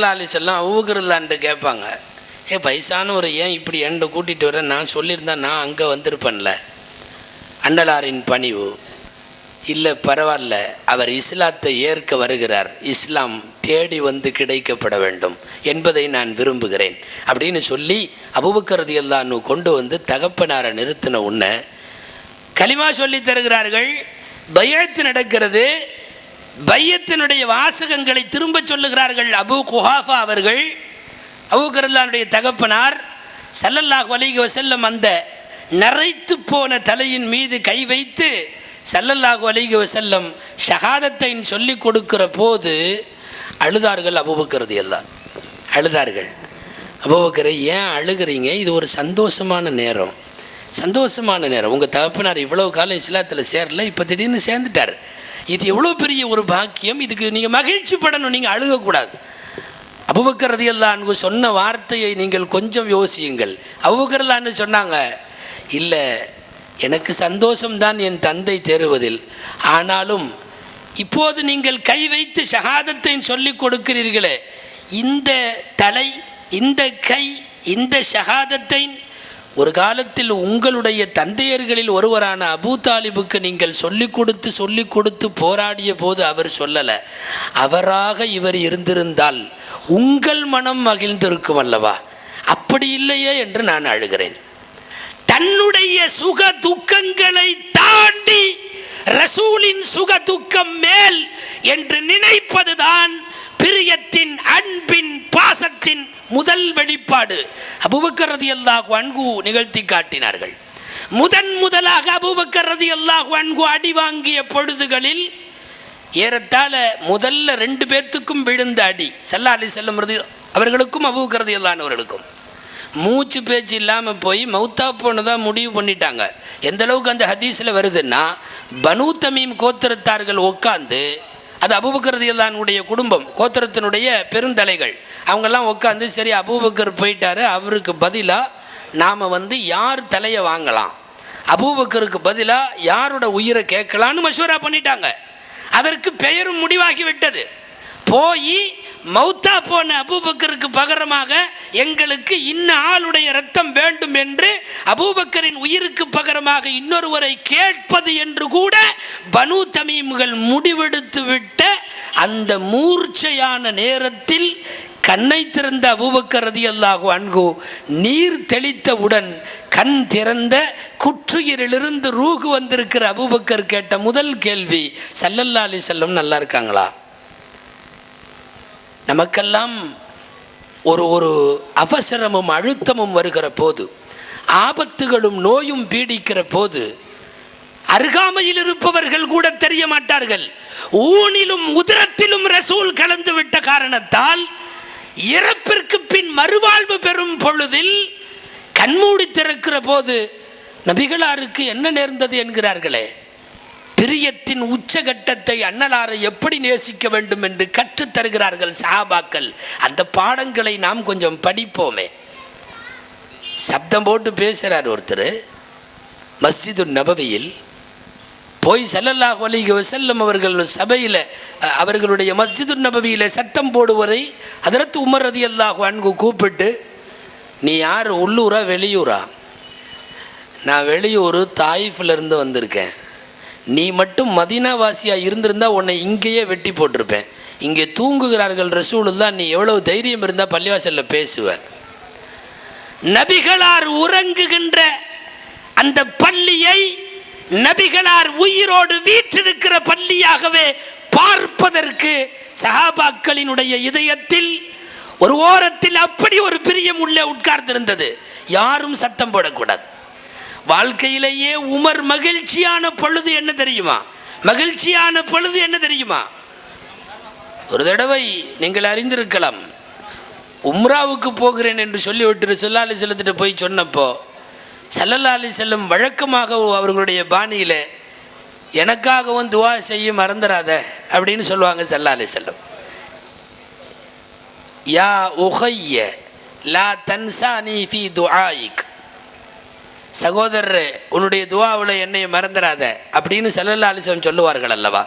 அலிசல்லாம் ஊகுறலான்ட்டு கேட்பாங்க. ஏ வயசானவர் ஏன் இப்படி என்கிட்ட கூட்டிகிட்டு வரேன் நான் சொல்லியிருந்தா நான் அங்கே வந்திருப்பேன்ல. அண்டலாரின் பணிவு. இல்லை பரவாயில்ல. அவர் இஸ்லாத்தை ஏற்க வருகிறார். இஸ்லாம் தேடி வந்து கிடைக்கப்பட வேண்டும். என்பதை நான் விரும்புகிறேன். அப்படின்னு சொல்லி அபுபக்கரது எல்லான்னு கொண்டு வந்து தகப்பனாரை நிறுத்தின உன்னை களிமா சொல்லி தருகிறார்கள் பயத்து நடக்கிறது பையத்தினுடைய வாசகங்களை திரும்ப சொல்லுகிறார்கள் அபு குஹாஃபா அவர்கள். அபுகரல்லானுடைய தகப்பனார் சல்லல்லாஹ் வலிக வசல்லம் அந்த நரைத்து போன தலையின் மீது கை வைத்து சல்லல்லாஹு அலைஹி வசல்லம் ஷஹாதத்தை சொல்லிக் கொடுக்கிற போது அழுதார்கள் அபுபக்கிறது எல்லாம் அழுதார்கள். அபுபக்கரை ஏன் அழுகிறீங்க? இது ஒரு சந்தோஷமான நேரம். சந்தோஷமான நேரம். உங்கள் தகப்பனார் இவ்வளோ காலம் இஸ்லாத்தில் சேரல இப்போ திடீர்னு சேர்ந்துட்டார். இது எவ்வளோ பெரிய ஒரு பாக்கியம். இதுக்கு நீங்கள் மகிழ்ச்சி படணும் நீங்கள் அழுகக்கூடாது அபுபக்கரதியல்லான்னு சொன்ன வார்த்தையை நீங்கள் கொஞ்சம் யோசியுங்கள். அபுபக்கரல்லான்னு சொன்னாங்க இல்லை எனக்கு சந்தோஷம்தான் என் தந்தை தேறுவதில் ஆனாலும் இப்போது நீங்கள் கை வைத்து ஷகாதத்தை சொல்லிக் கொடுக்கிறீர்களே இந்த தலை இந்த கை இந்த ஷகாதத்தை ஒரு காலத்தில் உங்களுடைய தந்தையர்களில் ஒருவரான அபூ தாலிபுக்கு நீங்கள் சொல்லிக் கொடுத்து சொல்லிக் கொடுத்து போராடிய போது அவர் சொல்லலை. அவராக இவர் இருந்திருந்தால் உங்கள் மனம் மகிழ்ந்திருக்கும் அல்லவா? அப்படி இல்லையே என்று நான் அழுகிறேன். தன்னுடைய சுக துக்கங்களை தாண்டி ரசூலின் சுக துக்கம் மேல் என்று நினைப்பதுதான் பெரிய முதல் வெளிப்பாடு அபுபக்கர் ரதியல்லாஹு அன்கு நிகழ்த்தி காட்டினார்கள். முதன் முதலாக அபுபக்கர் ரதியல்லாஹு அன்கு அடி வாங்கிய பொழுதுகளில் ஏறத்தாழ முதல்ல ரெண்டு பேர்த்துக்கும் விழுந்த அடி சல்லா அலி செல்லம் ரதி அவர்களுக்கும் அபுபக்கர் ரதியல்லானவர்களுக்கும் மூச்சு பேச்சு இல்லாமல் போய் மௌத்தா போனதாக முடிவு பண்ணிட்டாங்க. எந்த அளவுக்கு அந்த ஹதீஸில் வருதுன்னா பனு தமீம் கோத்திரத்தார்கள் உட்காந்து அது அபுபக்கரதியல்லானுடைய குடும்பம் கோத்திரத்தினுடைய பெருந்தலைகள். அவங்கெல்லாம் உட்காந்து சரி அபூபக்கர் போயிட்டாரு அவருக்கு பதிலாக நாம் வந்து யார் தலையை வாங்கலாம்? அபூபக்கருக்கு பதிலாக யாரோட உயிரை கேட்கலான்னு மஷூரா பண்ணிட்டாங்க. அதற்கு பெயரும் முடிவாகி விட்டது போய் மௌத்தா போன அபூபக்கருக்கு பகரமாக எங்களுக்கு இன்ன ஆளுடைய ரத்தம் வேண்டும் என்று அபூபக்கரின் உயிருக்கு பகரமாக இன்னொருவரை கேட்பது என்று கூட பனு தமீம்கள் முடிவெடுத்து விட்ட அந்த மூர்ச்சையான நேரத்தில் கண்ணை திறந்த அபூபக்கர் ரதியல்லாஹு அன்கு நீர் தெளித்தவுடன் கண் திறந்த குற்றுயிரிலிருந்து ரூகு வந்திருக்கிற அபூபக்கர் கேட்ட முதல் கேள்வி சல்லல்லா அலி செல்லம் நல்லா இருக்காங்களா? நமக்கெல்லாம் ஒரு ஒரு அவசரமும் அழுத்தமும் வருகிற போது ஆபத்துகளும் நோயும் பீடிக்கிற போது அருகாமையில் இருப்பவர்கள் கூட தெரிய மாட்டார்கள். ஊனிலும் உதிரத்திலும் ரசூல் கலந்து விட்ட காரணத்தால் இறப்பிற்கு பின் மறுவாழ்வு பெறும் பொழுதில் கண்மூடி திறக்கிற போது நபிகளாருக்கு என்ன நேர்ந்தது என்கிறார்களே? பிரியத்தின் உச்சகட்டத்தை அன்னலாரை எப்படி நேசிக்க வேண்டும் என்று கற்றுத் தருகிறார்கள் சஹாபாக்கள். அந்த பாடங்களை நாம் கொஞ்சம் படிப்போமே. சப்தம் போட்டு பேசுகிறார் ஒருத்தர். மஸ்ஜிது நபவியில் போய் சல்லல்லாஹு அலிக வசல்லம் அவர்கள் சபையில் அவர்களுடைய மஸ்ஜிது நபவியில் சத்தம் போடுவதை அதற்கு உமர் ரதியல்லாஹு அன்கு கூப்பிட்டு நீ யார்? உள்ளூரா? வெளியூரா? நான் வெளியூர் தாயிஃபிலிருந்து வந்திருக்கேன். நீ மட்டும் மதீனாவாசியாக இருந்திருந்தா உன்னை இங்கேயே வெட்டி போட்டிருப்பேன். இங்கே தூங்குகிறார்கள் ரசூலுல்லா நீ எவ்வளோ தைரியம் இருந்தால் பள்ளிவாசலில் பேசுவ. நபிகளார் உறங்குகின்ற அந்த பள்ளியை நபிகளார் உயிரோடு வீற்றிருக்கிற பள்ளியாகவே பார்ப்பதற்கு சஹாபாக்களினுடைய இதயத்தில் ஒரு ஓரத்தில் அப்படி ஒரு பிரியம் உள்ளே உட்கார்ந்திருந்தது. யாரும் சத்தம் போடக்கூடாது. வாழ்க்கையிலேயே உமர் மகிழ்ச்சியான பொழுது என்ன தெரியுமா? மகிழ்ச்சியான பொழுது என்ன தெரியுமா? ஒரு தடவை நீங்கள் அறிந்திருக்கலாம். உம்ராவுக்கு போகிறேன் என்று சொல்லிவிட்டு சொல்லாலி செல்லத்திட்ட போய் சொன்னப்போ சல்லல்லாலி செல்லும் வழக்கமாக அவர்களுடைய பாணியில் எனக்காகவும் துவா செய்ய மறந்துடாத அப்படின்னு சொல்லுவாங்க சல்லாலி செல்லம் யா உஹைய லா தன்சானி ஃபி துஆயிக். சகோதரர் உன்னுடைய துவாவில் என்னை மறந்துடாத அப்படின்னு சல்லல்லா அலிஸ்லம் சொல்லுவார்கள் அல்லவா?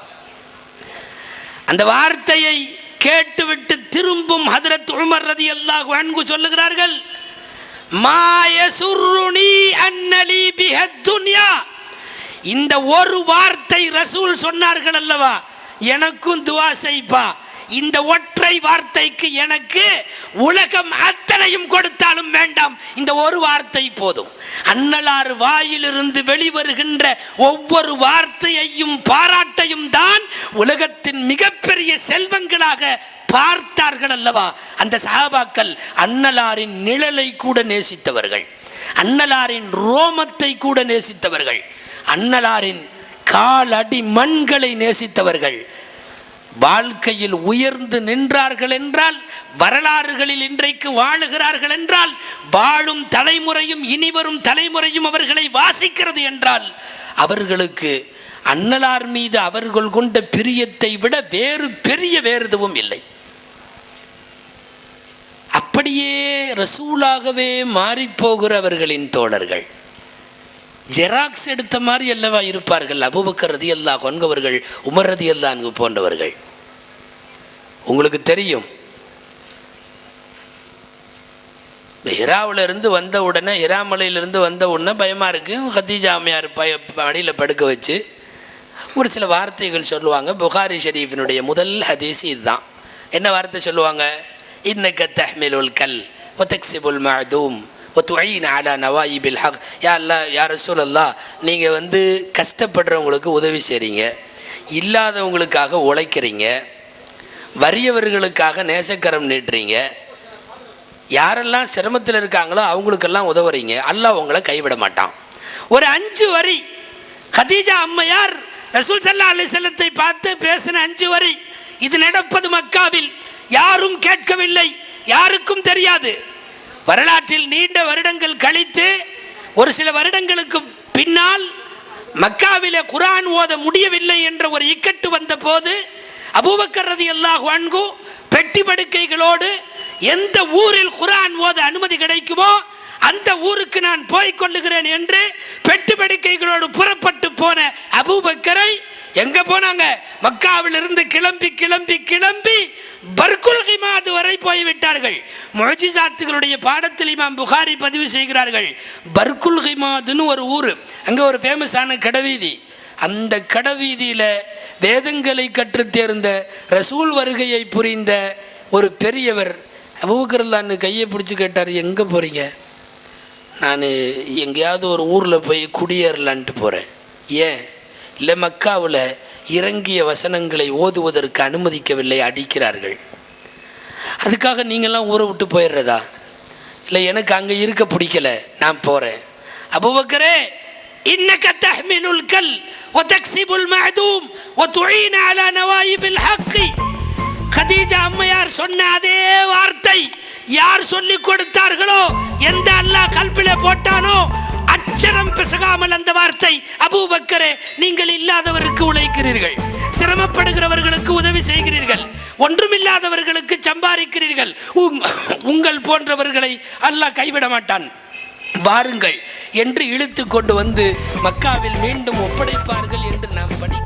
அந்த வார்த்தையை கேட்டுவிட்டு திரும்பும் ஹதரத் உமர் ரதி அல்லாஹ் அன்கு சொல்லுகிறார்கள் மாயசுருணி அன்னலி பிஹத் துன்யா. இந்த ஒரு வார்த்தை ரசூல் சொன்னார்கள் அல்லவா? எனக்கும் துவா செய்ப்பா இந்த ஒற்றை வார்த்தைக்கு எனக்கு உலகம் அத்தனையும் கொடுத்தாலும் வேண்டாம். இந்த ஒரு வார்த்தை போதும். அன்னலாறு வாயிலிருந்து வெளிவருகின்ற ஒவ்வொரு வார்த்தையையும் பாராட்டையும் தான் உலகத்தின் மிக செல்வங்களாக பார்த்தார்கள் அல்லவா? அந்த சஹாபாக்கள் அன்னலாரின் நிழலை கூட நேசித்தவர்கள். அன்னலாரின் ரோமத்தை கூட நேசித்தவர்கள். அன்னலாரின் காலடி மண்களை நேசித்தவர்கள். வாழ்க்கையில் உயர்ந்து நின்றார்கள் என்றால் வரலாறுகளில் இன்றைக்கு வாழுகிறார்கள் என்றால் வாழும் தலைமுறையும் இனிவரும் தலைமுறையும் அவர்களை வாசிக்கிறது என்றால் அவர்களுக்கு அன்னலார் மீது அவர்கள் கொண்ட பிரியத்தை விட வேறு பெரிய வேறு எதுவும் இல்லை. அப்படியே ரசூலாகவே மாறிப்போகிறவர்களின் தோழர்கள். ஜெராக்ஸ் எடுத்த மாதிரி அல்லவா இருப்பார்கள்? அபுபக்கர் ரதி அல்லா கொன்கவர்கள் உமர் ரதி அல்லான்கு போன்றவர்கள். உங்களுக்கு தெரியும். இராவிலிருந்து வந்த உடனே இராமலையிலிருந்து வந்த உடனே பயமாக இருக்குது ஹத்தீஜா அம்மையார் பய அடியில் படுக்க வச்சு ஒரு சில வார்த்தைகள் சொல்லுவாங்க. புகாரி ஷெரீஃபினுடைய முதல் ஹதீஸ் இதுதான். என்ன வார்த்தை சொல்லுவாங்க? இன்னக்க தஹ்மிலுல் கல் ஒத்தக்சிபுல் மஅதூம் ஒத்துயின் அலா நவாயிபில் ஹக். யா அல்லா யா ரசூல் நீங்கள் வந்து கஷ்டப்படுறவங்களுக்கு உதவி செய்கிறீங்க இல்லாதவங்களுக்காக உழைக்கிறீங்க. வறியவர்களுக்காக நேசக்கரம் நீட்டுறீங்க. யாரெல்லாம் சிரமத்தில் இருக்காங்களோ அவங்களுக்கெல்லாம் உதவுறீங்க. அல்லாஹ் உங்களை கைவிட மாட்டான். ஒரு அஞ்சு வரி. ஹதீஜா அம்மையார் ரசூல் சல்லா அலி செல்லத்தை பார்த்து பேசின அஞ்சு வரி. இது நடப்பது மக்காவில். யாரும் கேட்கவில்லை. யாருக்கும் தெரியாது. வரலாற்றில் நீண்ட வருடங்கள் கழித்து ஒரு சில வருடங்களுக்கு பின்னால் மக்காவில குரான் ஓத முடியவில்லை என்ற ஒரு இக்கட்டு வந்த போது அபூபக்கர் ரதி அல்லாஹ் அன்கு பெட்டி படுக்கைகளோடு எந்த ஊரில் குரான் ஓத அனுமதி கிடைக்குமோ அந்த ஊருக்கு நான் போய் கொள்ளுகிறேன் என்று பெட்டு படுக்கைகளோடு புறப்பட்டு போன அபூபக்கரை எங்க போனாங்க? மக்காவிலிருந்து கிளம்பி கிளம்பி கிளம்பி பர்குல் ஹிமாது வரை போய்விட்டார்கள். முழஜிசாத்துகளுடைய பாடத்தில் இமாம் புகாரி பதிவு செய்கிறார்கள். பர்குல் ஹிமாதுன்னு ஒரு ஊர். அங்கே ஒரு ஃபேமஸான கடவீதி. அந்த கடவீதியில் வேதங்களை கற்றுத் தேர்ந்த ரசூல் வருகையை புரிந்த ஒரு பெரியவர் அபூக்கர்லான்னு கையை பிடிச்சி கேட்டார் எங்கே போகிறீங்க நான் எங்கேயாவது ஒரு ஊரில் போய் குடியேறலான்ட்டு போகிறேன் ஏன் இல்லை மக்காவில் இறங்கிய வசனங்களை ஓதுவதற்கு அனுமதிக்கவில்லை அடிக்கிறார்கள் அதுக்காக நீங்கள்லாம் ஊரை விட்டு போயிடுறதா இல்லை எனக்கு அங்கே இருக்க பிடிக்கல நான் போகிறேன் அபுபக்கரே இன்னக தஹ்மிலுல் கல் وتكسب المعدوم وتعين على نوايب الحق கதீஜா அம்மையார் சொன்ன அதே வார்த்தை யார் சொல்லி கொடுத்தார்களோ எந்த அல்லாஹ் கல்பில போட்டானோ அச்சரம் பிசகாமல் அந்த வார்த்தை அபூபக்கரே நீங்கள் இல்லாதவருக்கு உழைக்கிறீர்கள். சிரமப்படுகிறவர்களுக்கு உதவி செய்கிறீர்கள். ஒன்றுமில்லாதவர்களுக்கு சம்பாதிக்கிறீர்கள். உங்கள் போன்றவர்களை அல்லாஹ் கைவிட மாட்டான். வாருங்கள் என்று இழுத்து கொண்டு வந்து மக்காவில் மீண்டும் ஒப்படைப்பார்கள் என்று நாம் படி